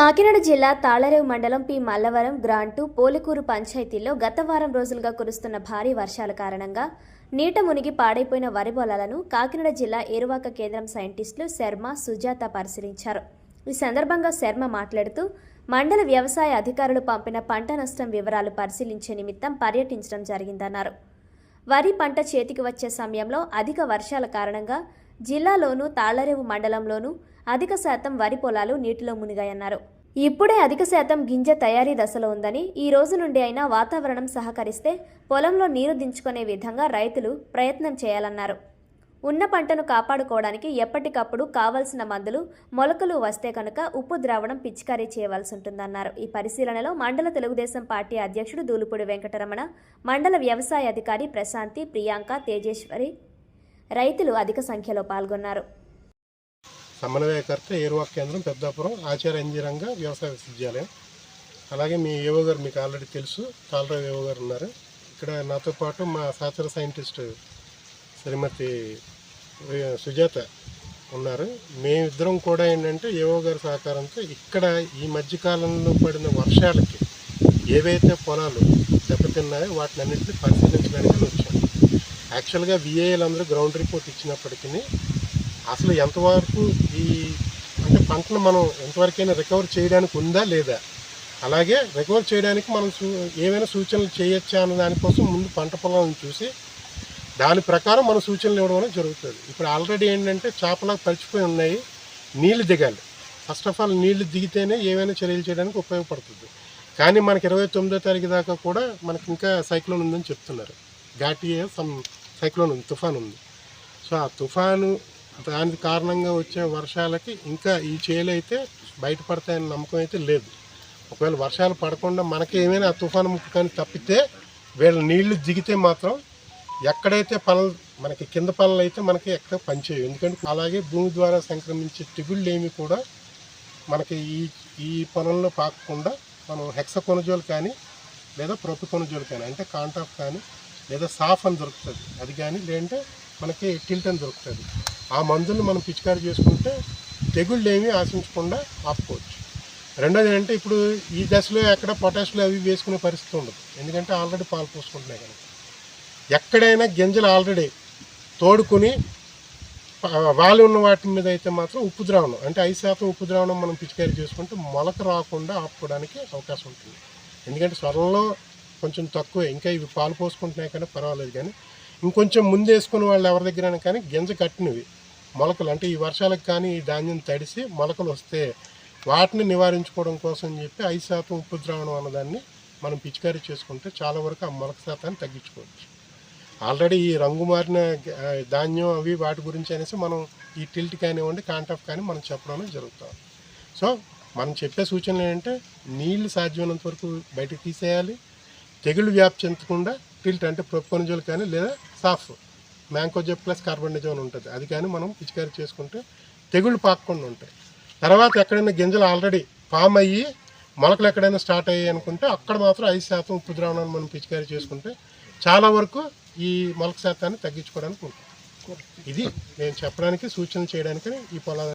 కాకినాడ జిల్లా తాళరేవు మండలం P. Mallavaram grant పోలికూరు పంచాయతీల్లో గత వారం రోజులుగా కురుస్తున్న భారీ వర్షాల కారణంగా నీట మునిగి పాడైపోయిన వరి పొలాలను కాకినాడ జిల్లా ఏరువాక కేంద్రం సైంటిస్టులు శర్మ సుజాత పరిశీలించారు. ఈ సందర్భంగా శర్మ మాట్లాడుతూ మండల వ్యవసాయ అధికారులు పంపిన పంట నష్టం వివరాలు పరిశీలించే నిమిత్తం పర్యటించడం జరిగిందన్నారు. వరి పంట చేతికి వచ్చే సమయంలో అధిక వర్షాల కారణంగా జిల్లాలోనూ తాళరేవు మండలంలోనూ అధిక శాతం వరి పొలాలు నీటిలో మునిగాయన్నారు. ఇప్పుడే అధిక శాతం గింజ తయారీ దశలో ఉందని ఈ రోజు నుండి అయినా వాతావరణం సహకరిస్తే పొలంలో నీరు దించుకునే విధంగా రైతులు ప్రయత్నం చేయాలన్నారు. ఉన్న పంటను కాపాడుకోవడానికి ఎప్పటికప్పుడు కావలసిన మందులు మొలకలు వస్తే కనుక ఉప్పు ద్రావణం పిచికారీ చేయవలసి ఉంటుందన్నారు ఈ పరిశీలనలో మండల తెలుగుదేశం పార్టీ అధ్యక్షుడు దూలుపూడి వెంకటరమణ మండల వ్యవసాయ అధికారి ప్రశాంతి ప్రియాంక తేజేశ్వరి రైతులు అధిక సంఖ్యలో పాల్గొన్నారు. సమన్వయకర్త ఏరువా కేంద్రం పెద్దాపురం ఆచార్య ఇంజనీరంగ వ్యవసాయ విశ్వవిద్యాలయం. అలాగే మీ ఏవో గారు మీకు ఆల్రెడీ తెలుసు తాలరావు ఏవో గారు ఉన్నారు. ఇక్కడ నాతో పాటు మా సహచర సైంటిస్ట్ శ్రీమతి సుజాత ఉన్నారు. మేమిద్దరం కూడా ఏంటంటే ఏవో గారి సహకారంతో ఇక్కడ ఈ మధ్యకాలంలో పడిన వర్షాలకి ఏవైతే పొలాలు దెబ్బతిన్నాయో వాటిని అన్నింటినీ పరిశీలించడానికి వచ్చాం. యాక్చువల్గా విఏఎల్ అందరూ గ్రౌండ్ రిపోర్ట్ ఇచ్చినప్పటికీ అసలు ఎంతవరకు ఈ అంటే పంటను మనం ఎంతవరకైనా రికవర్ చేయడానికి ఉందా లేదా? అలాగే రికవర్ చేయడానికి మనం సూ ఏమైనా సూచనలు చేయొచ్చా అన్న దానికోసం ముందు పంట పొలాలను చూసి దాని ప్రకారం మనం సూచనలు ఇవ్వడం అనేది జరుగుతుంది. ఇప్పుడు ఆల్రెడీ ఏంటంటే చేపలు తడిచిపోయి ఉన్నాయి నీళ్ళు దిగాలి. ఫస్ట్ ఆఫ్ ఆల్ నీళ్ళు దిగితేనే ఏమైనా చర్యలు చేయడానికి ఉపయోగపడుతుంది. కానీ మనకి ఇరవై తొమ్మిదో తారీఖు దాకా కూడా మనకి ఇంకా సైక్లోన్ ఉందని చెప్తున్నారు. ఘాటియా సమ్ సైక్లోన్ ఉంది తుఫాన్ ఉంది. సో ఆ తుఫాను దానికి కారణంగా వచ్చే వర్షాలకి ఇంకా ఈ చేలు అయితే బయటపడతాయని నమ్మకం అయితే లేదు. ఒకవేళ వర్షాలు పడకుండా మనకి ఏమైనా తుఫాను ముప్పు కానీ తప్పితే వీళ్ళ నీళ్ళు దిగితే మాత్రం ఎక్కడైతే పనులు మనకి కింద పనులు అయితే మనకి ఎక్కడ పనిచేయవు. ఎందుకంటే అలాగే భూమి ద్వారా సంక్రమించే తెగుళ్ళు ఏమి కూడా మనకి ఈ ఈ పనుల్లో పాకకుండా మనం హెక్సకొనజోల్ కానీ లేదా ప్రొపికొనజోల్ కానీ అంటే కాంటాఫ్ కానీ లేదా సాఫ్ అని దొరుకుతుంది. అది కానీ లేదంటే మనకి టిల్ట్ అని దొరుకుతుంది. ఆ మందులను మనం పిచికారి చేసుకుంటే తెగుళ్ళు ఏమీ ఆశించకుండా ఆపుకోవచ్చు. రెండోది ఏంటంటే ఇప్పుడు ఈ దశలో ఎక్కడ పొటాషులు అవి వేసుకునే పరిస్థితి ఉండదు. ఎందుకంటే ఆల్రెడీ పాలు పోసుకుంటున్నాయి కనుక ఎక్కడైనా గింజలు ఆల్రెడీ తోడుకుని వాలి ఉన్న వాటి మీద అయితే మాత్రం ఉప్పు ద్రావణం అంటే ఐదు శాతం ఉప్పు ద్రావణం మనం పిచికారీ చేసుకుంటే మొలక రాకుండా ఆపుకోవడానికి అవకాశం ఉంటుంది. ఎందుకంటే స్వరంలో కొంచెం తక్కువే ఇంకా ఇవి పాలు పోసుకుంటున్నాయి కానీ పర్వాలేదు కానీ ఇంకొంచెం ముందు వేసుకున్న వాళ్ళు ఎవరి దగ్గర కానీ గింజ కట్టినవి మొలకలు అంటే ఈ వర్షాలకు కానీ ఈ ధాన్యం తడిసి మొలకలు వస్తే వాటిని నివారించుకోవడం కోసం చెప్పి ఐదు శాతం ఉప్పు ద్రావణం అన్నదాన్ని మనం పిచికారీ చేసుకుంటే చాలా వరకు ఆ మొలక శాతాన్ని తగ్గించుకోవచ్చు. ఆల్రెడీ ఈ రంగు మారిన ధాన్యం అవి వాటి గురించి అనేసి మనం ఈ టిల్ట్ కానివ్వండి కాంటాఫ్ కానీ మనం చెప్పడం జరుగుతాం జరుగుతుంది. సో మనం చెప్పే సూచనలు ఏంటంటే నీళ్ళు సాధ్యమైనంత వరకు బయటకు తీసేయాలి. తెగుళ్ళు వ్యాప్తి చెందకుండా టిల్ట్ అంటే ప్రొపొనజోల్ కానీ లేదా సాఫ్ మ్యాంకోజెప్ ప్లస్ కార్బన్డజోన్ ఉంటుంది. అది కానీ మనం పిచికారీ చేసుకుంటే తెగుళ్ళు పాకకుండా ఉంటాయి. తర్వాత ఎక్కడైనా గింజలు ఆల్రెడీ ఫామ్ అయ్యి మొలకలు ఎక్కడైనా స్టార్ట్ అయ్యాయి అనుకుంటే అక్కడ మాత్రం ఐదు శాతం ఉప్పు ద్రావణాన్ని మనం పిచికారీ చేసుకుంటే చాలా వరకు ఈ మొలక శాతాన్ని తగ్గించుకోవడానికి ఉంటుంది. ఇది నేను చెప్పడానికి సూచనలు చేయడానికి ఈ పొలాల